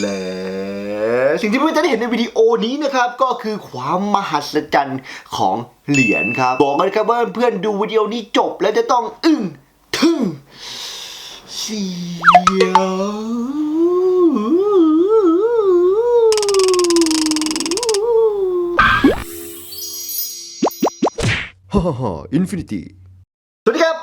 และสิ่งที่เพื่อนจะได้เห็นในวิดีโอนี้นะครับ ก็คือความมหัศจรรย์ของเหรียญครับ บอกเลยครับว่าเพื่อนดูวิดีโอนี้จบแล้วจะต้องอึ้งทึ่งเสียวฮ่าฮ่าอินฟินิตี้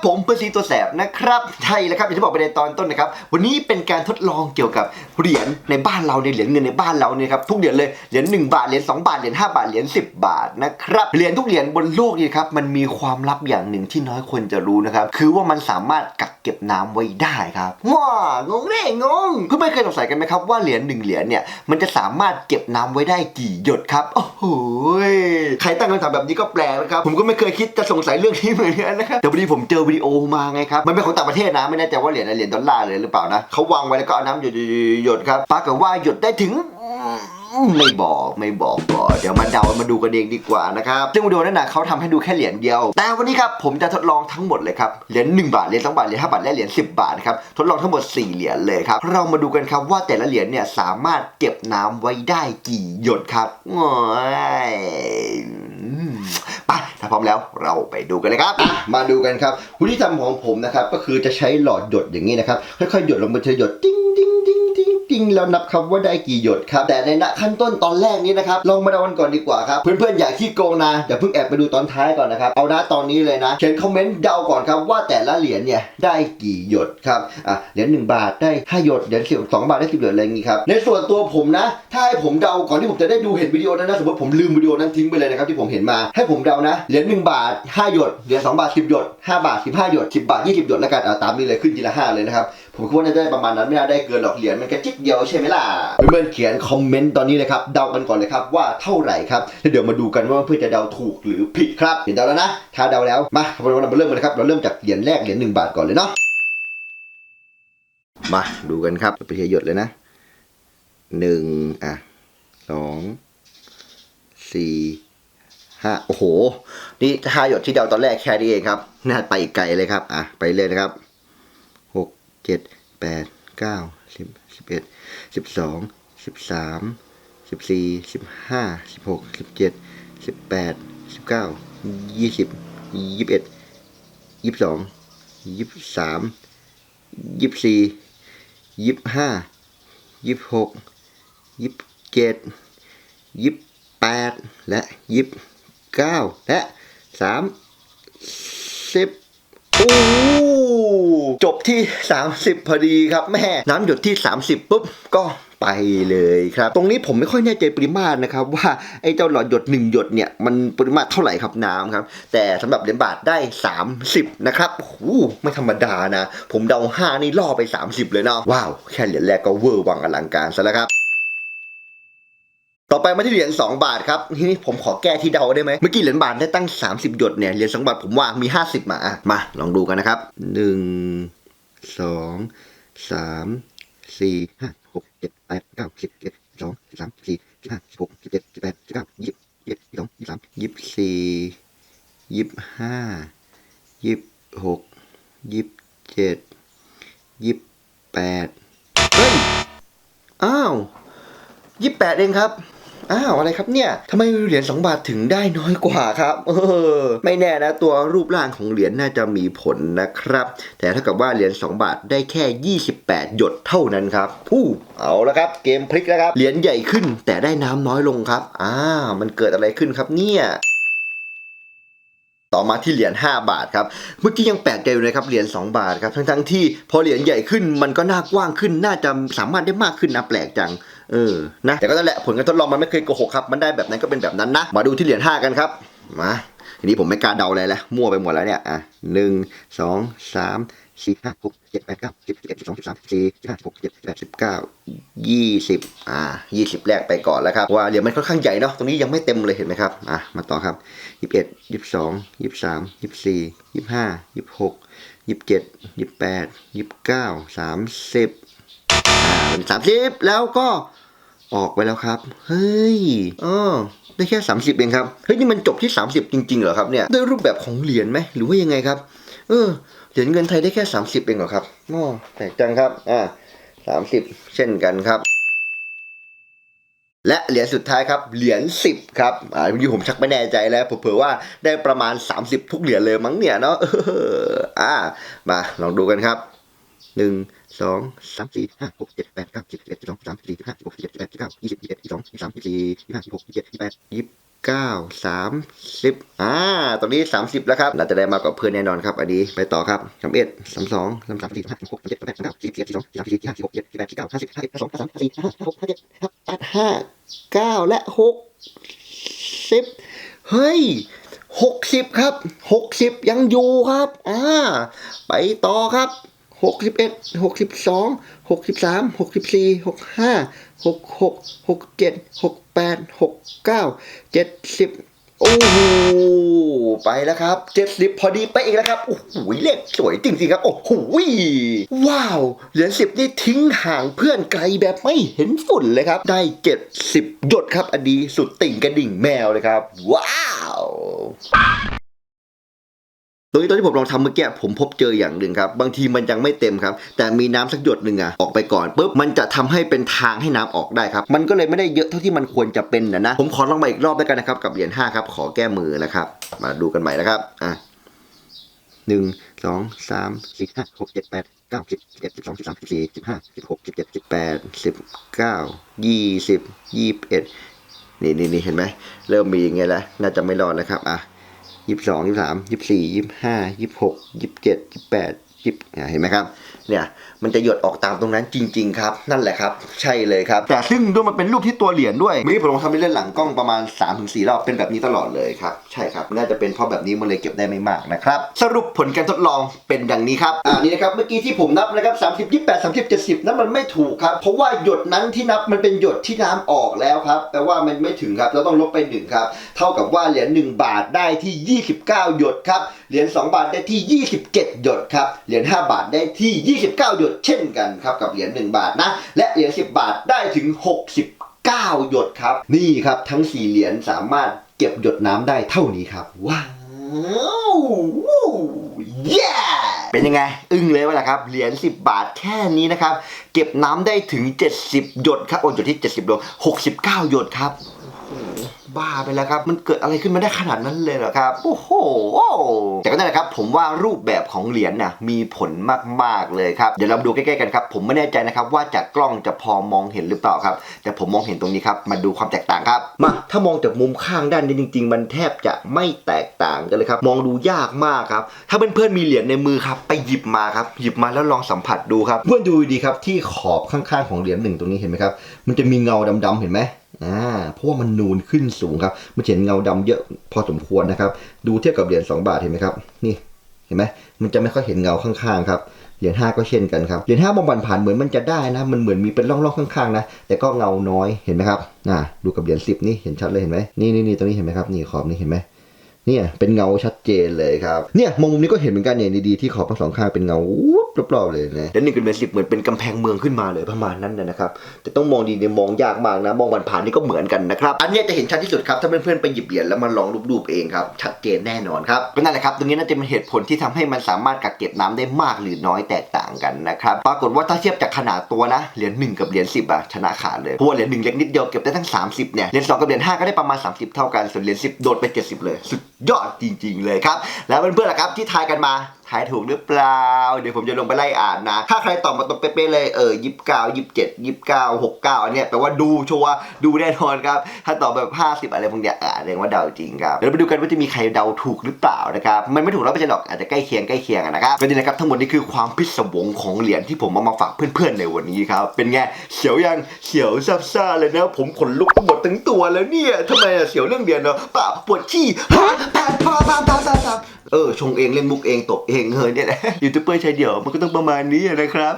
ผมเปอร์ซีตัวแสบนะครับใช่แล้วครับอย่างที่บอกไปในตอนต้นนะครับ วันนี้เป็นการทดลองเกี่ยวกับเหรียญในบ้านเราในเหรียญเงินในบ้านเราเนี่ยครับทุกเหรียญเลยเหรียญ1บาทเหรียญ2บาทเหรียญ5บาทเหรียญ10 บาทนะครับเหรียญทุกเหรียญบนโลกนี่ครับมันมีความลับอย่างหนึ่งที่น้อยคนจะรู้นะครับคือว่ามันสามารถกักเก็บน้ำไว้ได้ครับว้างงแน่งงเพื่อนๆเคยสงสัยกันไหมครับว่าเหรียญหนึ่งเหรียญเนี่ยมันจะสามารถเก็บน้ำไว้ได้กี่หยดครับโอ้โหใครตั้งคำถามแบบนี้ก็แปลกนะครับผมก็ไม่เคยคิดจะสงสัยเรื่องนี้เหมือนกันนะครับแต่พอดีผมเจอวิดีโอมาไงครับ มันเป็นของต่างประเทศนะ ไม่แน่ใจว่าเหรียญอะไรเหรียญดอลลาร์เลยหรือเปล่านะเขาวางไว้แล้วก็เอาน้ำหยดหยดครับปรากฏว่าหยดได้ถึงไม่บอกไม่บอกก่อนเดี๋ยวมาเดามาดูกันเองดีกว่านะครับซึ่งวิดีโอนั้นนะเขาทำให้ดูแค่เหรียญเดียว แต่วันนี้ครับผมจะทดลองทั้งหมดเลยครับเหรียญ1บาทเหรียญ2บาทเหรียญ5บาทและเหรียญ10 บาทครับทดลองทั้งหมด 4 เหรียญเลยครับเรามาดูกันครับว่าแต่ละเหรียญเนี่ยสามารถเก็บน้ำไว้ได้กี่หยดครับโอ้ย ไปถ้าพร้อมแล้วเราไปดูกันเลยครับ มาดูกันครับวิธีทำของผมนะครับ ก็คือจะใช้หลอดหยดอย่างนี้นะครับ ค่อยๆหยดลงไปเฉยหยดติ้ง ติ้งติ้งแล้วนับครับว่าได้กี่หยดครับ แต่ในณขั้นต้นตอนแรกนี้นะครับ ลองมาเดากันก่อนดีกว่าครับ เพื่อนๆอย่าขี้โกงนะอย่าเพิ่งแอบไปดูตอนท้ายก่อนนะครับ เอานะตอนนี้เลยนะ เขียนคอมเมนต์เดาก่อนครับว่าแต่ละเหรียญเนี่ยได้กี่หยดครับอะเหรียญหนึ่งบาทได้ห้าหยดเหรียญสิบสองบาทได้สิบหยดอะไรอย่างงี้ครับในส่วนตัวผมนะ ถ้าให้ผมเดาก่อนที่ผมจะได้ดูเห็นวิดีโอนั้นนะสมมติผมลืมวิดีโอนั้นทิ้งไปเลยนะครับที่ผมเห็นมาให้ผมเดานะเหรียญหนึ่งบาทห้าหยดเหรียญสองบาทสิบหยดห้าบาทสิบห้าหยดสิบบาทยี่สิบหยดแล้วกันเอาตามนี้เลยขึ้นทีละห้าเลยนะครับผมคิดว่าน่าจะได้ประมาณนั้นไม่น่าได้เกินหรอกเหรียญมันแค่จิ๊กเดียวใช่ไหมล่ะ เพื่อนๆเขียนคอมเมนต์ตอนนี้เลยครับเดากันก่อนเลยครับว่าเท่าไหร่ครับแล้วเดี๋ยวมาดูกันว่าเพื่อนจะเดาถูกหรือผิดครับเห็นเดาแล้วนะ ถ้าเดาแล้วมาเรามาเริ่มกันเลยครับเราเริ่มจากเหรียญแรกเหรียญหนึ่งบาทก่อนเลยเนาะมาดูกันครับไปเทียหยดเลยนะหนึ่งอะสองสี่ห้าโอ้โห นี่ห้าหยดที่เดาตอนแรกแค่นี้เองครับ น่าไปอีกไกลเลยครับ อะ ไปเลยนะครับหกเจ็ดแปด เก้าสิบสิบเอ็ดสิบสองสิบสามสิบสี่สิบห้าสิบหกสิบเจ็ดสิบแปดสิบเก้ายี่สิบยี่สิบเอ็ดยี่สิบสองยี่สิบสามยี่สิบสี่ยี่สิบห้ายี่สิบหกยี่สิบเจ็ดยี่สิบแปดและยี่สิบเก้าและสามสิบ โอ้จบที่ 30 พอดีครับแม่น้ำหยดที่ 30 ปุ๊บ ก็ไปเลยครับ ตรงนี้ผมไม่ค่อยแน่ใจปริมาตรนะครับ ว่าไอ้เจ้าหลอดหยด 1 หยดเนี่ย มันปริมาตรเท่าไหร่ครับน้ำครับ แต่สำหรับเหรียญบาทได้ 30 นะครับโอ้โหไม่ธรรมดานะ ผมเดา 5 นี่ล่อไป 30 เลยเนาะว้าว แค่เหรียญแรกก็เวอร์วังอลังการซะแล้วครับ ต่อไปมาที่เหรียญ2 บาทครับทีนี้ผมขอแก้ที่เดาได้ไหมเมื่อกี้เหรียญบาทได้ตั้ง 30 หยดเนี่ยเหรียญ2บาทผมว่ามี 50 มาอะมาลองดูกันนะครับ 1 2 3 4 5 6 7 8 9 10 11 12 13 14 15 16 17 18 19 20 21 22 23 24 25 26 27 28 เฮ้ย อ้าวยี่แปดเองครับ อ้าวอะไรครับเนี่ยทำไมเหรียญ2บาทถึงได้น้อยกว่าครับเออไม่แน่นะตัวรูปร่างของเหรียญน่าจะมีผลนะครับ แต่ถ้ากับว่าเหรียญ2บาทได้แค่ 28 หยดเท่านั้นครับผู้เอาละครับ เกมพลิกแล้วครับเหรียญใหญ่ขึ้น แต่ได้น้ำน้อยลงครับอ้าวมันเกิดอะไรขึ้นครับเนี่ยต่อมาที่เหรียญ5บาทครับ เมื่อกี้ยังแปลกใจอยู่เลยครับเหรียญ2บาทครับทั้งๆที่พอเหรียญใหญ่ขึ้นมันก็น่ากว้างขึ้นน่าจะสามารถได้มากขึ้นนะแปลกจัง เออนะแต่ก็นั่นแหละผลการทดลองมันไม่เคยโกหกครับมันได้แบบนั้นก็เป็นแบบนั้นนะ มาดูที่เหรียญ5กันครับมาทีนี้ผมไม่กล้าเดาอะไรแล้วมั่วไปหมดแล้วเนี่ยอะหนึ่งสองสามสี่ห้าหกเจ็ดแปดเก้าสิบสิบเอ็ดสิบสองสิบสามสิบสี่สิบห้าสิบหกสิบเจ็ดสิบแปดสิบเก้ายี่สิบอ่ายี่สิบแรกไปก่อนแล้วครับว่าเหรียญมันค่อนข้างใหญ่เนาะตรงนี้ยังไม่เต็มเลยเห็นไหมครับอะมาต่อครับยี่สิบเอ็ดยี่สิบสองยี่สิบสามยี่สิบสี่ยี่สิบห้ายี่สิบหกยี่สิบเจ็ดยี่สิบแปดยี่สิบเก้าสามสิบอ่าเป็นสามสิบแล้วก็ ออกไปแล้วครับ เฮ้ยอ๋อได้แค่ 30เองครับ เฮ้ยนี่มันจบที่ 30 จริงๆเหรอครับเนี่ยด้วยรูปแบบของเหรียญไหมหรือว่ายังไงครับ เออ เหรียญเงินไทยได้แค่ 30เองเหรอครับอ๋อแปลกจังครับ อ่า30เช่นกันครับ และเหรียญสุดท้ายครับ เหรียญ10ครับ อ่าเมื่อกี้ผมชักไม่แน่ใจแล้วผมเผื่อว่าได้ประมาณ 30 ทุกเหรียญเลยมั้งเนี่ยเนาะเอออ่า มาลองดูกันครับหนึ่ง สองสามสี่ห้าหกเจ็ดแปดเก้าสิบเอ็ดสิบสองสิบสามสิบสี่สิบห้าสิบหกสิบเจ็ดสิบแปดสิบเก้ายี่สิบยี่สิบเอ็ดยี่สิบสองยี่สิบสามยี่สิบสี่ยี่สิบห้ายี่สิบหกยี่สิบเจ็ดยี่สิบแปดยี่สิบเก้าสามสิบอ่าตอนนี้สามสิบแล้วครับน่าจะได้มากกว่าเพื่อนแน่นอนครับอันนี้ไปต่อครับสามเอ็ดสามสองสามสามสี่ห้าหกเจ็ดแปดเก้าสิบเอ็ดสี่สองสี่สามสี่สี่ห้าหกเจ็ดแปดเก้าห้าสิบห้าสิบห้าสองห้าสามห้าสี่ห้าห้าหกห้าเจ็ดห้าแปดห้าเก้าและหกสิบเฮ้ยหกสิบครับหกสิบยังอยู่ครับอ่าไปต่อครับ หกสิบเอ็ดหกสิบสองหกสิบสามหกสิบสี่หกห้าหกหกหกเจ็ดหกแปดหกเก้าเจ็ดสิบโอ้โหไปแล้วครับเจ็ดสิบพอดีไปอีกแล้วครับโอ้โหเลขสวยจริงๆครับโอ้โหว้าวเหรียญสิบนี่ทิ้งห่างเพื่อนไกลแบบไม่เห็นฝุ่นเลยครับ ได้เจ็ดสิบหยดครับอันนี้สุดติ่งกระดิ่งแมวเลยครับ ว้าว ตรงนี้ตอนที่ผมลองทำเมื่อกี้ผมพบเจออย่างหนึ่งครับ บางทีมันยังไม่เต็มครับ แต่มีน้ำสักหยดหนึ่งอะออกไปก่อนปุ๊บมันจะทำให้เป็นทางให้น้ำออกได้ครับ มันก็เลยไม่ได้เยอะเท่าที่มันควรจะเป็นนะนะ ผมขอลองมาอีกรอบแล้วกันนะครับ กับเหรียญห้าครับ ขอแก้มือนะครับ มาดูกันใหม่นะครับอะหนึ่งสองสามสี่ห้าหกเจ็ดแปดเก้าสิบสิบเอ็ดสิบสองสิบสามสิบสี่สิบห้าสิบหกสิบเจ็ดสิบแปดสิบเก้ายี่สิบยี่สิบเอ็ดนี่นี่นี่เห็นไหมเริ่มมีอย่างเงี้ยแล้วน่าจะไม่รอดแล้วครับอะ ยี่สิบสองยี่สามยี่สี่ยี่ห้ายี่หกยี่เจ็ดยี่แปด ยี่สิบเห็นไหมครับเนี่ยมันจะหยดออกตามตรงนั้นจริง ๆ ครับ นั่นแหละครับ ใช่เลยครับ แต่ซึ่งด้วยมันเป็นรูปที่ตัวเหรียญด้วยเมื่อกี้ผมลองทำไปเล่นหลังกล้องประมาณ3าถึงสรอบเป็นแบบนี้ตลอดเลยครับ ใช่ครับ น่าจะเป็นเพราะแบบนี้มันเลยเก็บได้ไม่มากนะครับ สรุปผลการทดลองเป็นดังนี้ครับอ่านี่นะครับ เมื่อกี้ที่ผมนับนะครับสามสิบยี่แปดสามสิบเจ็ดสิบนั้นมันไม่ถูกครับ เพราะว่าหยดนั้นที่นับมันเป็นหยดที่น้ำออกแล้วครับแปลว่ามันไม่ถึงครับเราต้องลบไปหนึ่งครับเท่ากับว่าเหรียญ1บาทได้ที่ 29 หยดครับ เหรียญ2บาทได้ที่ 27 หยดครับ เหรียญ5บาทได้ที่ 29 หยดเช่นกันครับกับเหรียญ1บาทนะ และเหรียญ10 บาทได้ถึง 69 หยดครับ นี่ครับทั้ง 4 เหรียญสามารถเก็บหยดน้ำได้เท่านี้ครับ ว้าวเย้เป็นยังไง อึ้งเลยวะล่ะครับ เหรียญ10 บาทแค่นี้นะครับ เก็บน้ำได้ถึง 70 หยดครับโอ้หยดที่ 70โด69 หยดครับ บ้าไปแล้วครับ มันเกิดอะไรขึ้นมาได้ขนาดนั้นเลยเหรอครับ โอ้โห แต่ก็นั่นแหละครับ ผมว่ารูปแบบของเหรียญน่ะมีผลมากๆเลยครับ เดี๋ยวเรามาดูใกล้ๆกันครับ ผมไม่แน่ใจนะครับว่าจากกล้องจะพอมองเห็นหรือเปล่าครับ แต่ผมมองเห็นตรงนี้ครับ มาดูความแตกต่างครับ มา ถ้ามองจากมุมข้างด้านนี้จริง ๆ มันแทบจะไม่แตกต่างกันเลยครับ มองดูยากมากครับ ถ้าเพื่อนๆมีเหรียญในมือครับ ไปหยิบมาครับ หยิบมาแล้วลองสัมผัสดูครับ เพื่อนดูดีครับที่ขอบข้างๆของเหรียญหนึ่งตรงนี้เห็นไหมครับ มันจะมีเงาดำๆเห็นไหม อ่าเพราะว่ามันนูนขึ้นสูงครับมันเห็นเงาดำเยอะพอสมควรนะครับ ดูเทียบกับเหรียญ2บาทเห็นไหมครับ นี่เห็นไหมมันจะไม่ค่อยเห็นเงาข้างๆครับเหรียญ5ก็เช่นกันครับเหรียญ5มองผ่านเหมือนมันจะได้นะ มันเหมือนมีเป็นร่องๆข้างๆนะ แต่ก็เงาน้อยเห็นไหมครับอ่าดูกับเหรียญ10นี่เห็นชัดเลยเห็นไหมนี่นี่นี่ตรงนี้เห็นไหมครับนี่ขอบนี่เห็นไหมเนี่ยเป็นเงาชัดเจนเลยครับเนี่ยมองมุมนี้ก็เห็นเหมือนกันเนี่ยดีๆที่ขอบทั้งสองข้างเป็นเงาวุบรอบๆเลยนะแล้วนี่คือเป็นสิบเหมือนเป็นกำแพงเมืองขึ้นมาเลยประมาณนั้นนะครับแต่ต้องมองดีเนี่ยมองยากมากนะ มองผ่านๆนี่ก็เหมือนกันนะครับ อันนี้จะเห็นชัดที่สุดครับ ถ้าเพื่อนๆไปหยิบเหรียญแล้วมาลองรูปๆเองครับ ชัดเจนแน่นอนครับก็นั่นแหละครับ ตรงนี้น่าจะเป็นเหตุผลที่ทำให้มันสามารถกักเก็บน้ำได้มากหรือน้อยแตกต่างกันนะครับ ปรากฏว่าถ้าเทียบจากขนาดตัวนะ เหรียญหนึ่งกับเหรียญสิบอะชนะขาดเลย เพราะว่าเหรียญหนึ่งเล็กนิดเดียวเก็บได้ทั้ง 30เนี่ย เหรียญสองกับเหรียญห้าก็ได้ประมาณ 30 เท่ากัน ส่วนเหรียญสิบโดดไป 70 เลย สุดยอดจริง ๆ เลยครับ แล้วเพื่อนๆล่ะครับที่ทายกันมา ทายถูกหรือเปล่า เดี๋ยวผมจะลงไปไล่อ่านนะ ถ้าใครตอบมาตรงเป๊ะๆเลย เออยี่สิบเก้ายี่สิบเจ็ดยี่สิบเก้าหกเก้าอันเนี้ยแปลว่าดูชัวร์ดูแน่นอนครับ ถ้าตอบแบบห้าสิบอะไรพวกเนี้ยอ่าเรียกว่าเดาจริงครับ เดี๋ยวไปดูกันว่าจะมีใครเดาถูกหรือเปล่านะครับ มันไม่ถูกร้อยเปอร์เซ็นต์หรอก อาจจะใกล้เคียงใกล้เคียงนะครับก็นี่นะครับทั้งหมดนี้คือความพิศวงของเหรียญที่ผมเอามาฝากเพื่อนๆในวันนี้ครับ เป็นไงเขียวยังเขียวซับซ่าเลยนะผมขนลุกทั้งหมดทั้งตัวแล้วเนี่ยทำไมอะเสียวเรื่องเดียวเนาะปล่าปวดขี้ฮะแปดพาพาพาพา เออชงเองเล่นมุกเองตบเองเฮ้ยเนี่ยแหละยูทูบเบอร์ชายเดี่ยวมันก็ต้องประมาณนี้นะครับ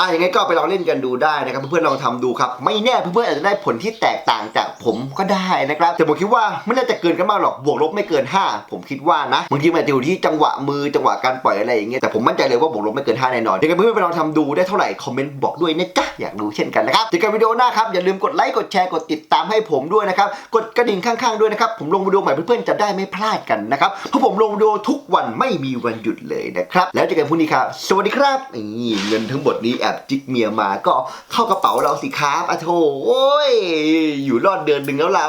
อะยังไงก็ไปลองเล่นกันดูได้นะครับเพื่อนๆลองทำดูครับ ไม่แน่เพื่อนๆอาจจะได้ผลที่แตกต่างจากผมก็ได้นะครับ แต่ผมคิดว่าไม่น่าจะเกินกันมากหรอกบวกลบไม่เกิน 5 ผมคิดว่านะบางทีมันอาจจะอยู่ที่จังหวะมือจังหวะการปล่อยอะไรอย่างเงี้ยแต่ผมมั่นใจเลยว่าบวกลบไม่เกิน5แน่นอนยังไงเพื่อนๆไปลองทำดูได้เท่าไหร่คอมเมนต์บอกด้วยนะจ๊ะอยากดูเช่นกันนะครับเจอกันวิดีโอหน้าครับอย่าลืมกดไลค์กดแชร์กดติดตามให้ผมด้วยนะครับกดกระดิ่งข้างๆด้วยนะครับผมลงวิดีโอใหม่เพื่อนๆจะได้ไม่พลาดกันนะครับเพราะผมลงวิดีโอทุกวันไม่มีวันหยุดเลยนะครับแล้วเจอกันพรุ่งนี้ครับสวัสดีครับนี่เงินทั้งหมดนี้แอบจิกเมียมาก็เข้ากระเป๋าเราสิครับอะโถโอ้ยอยู่รอดเดือนหนึ่งแล้วเรา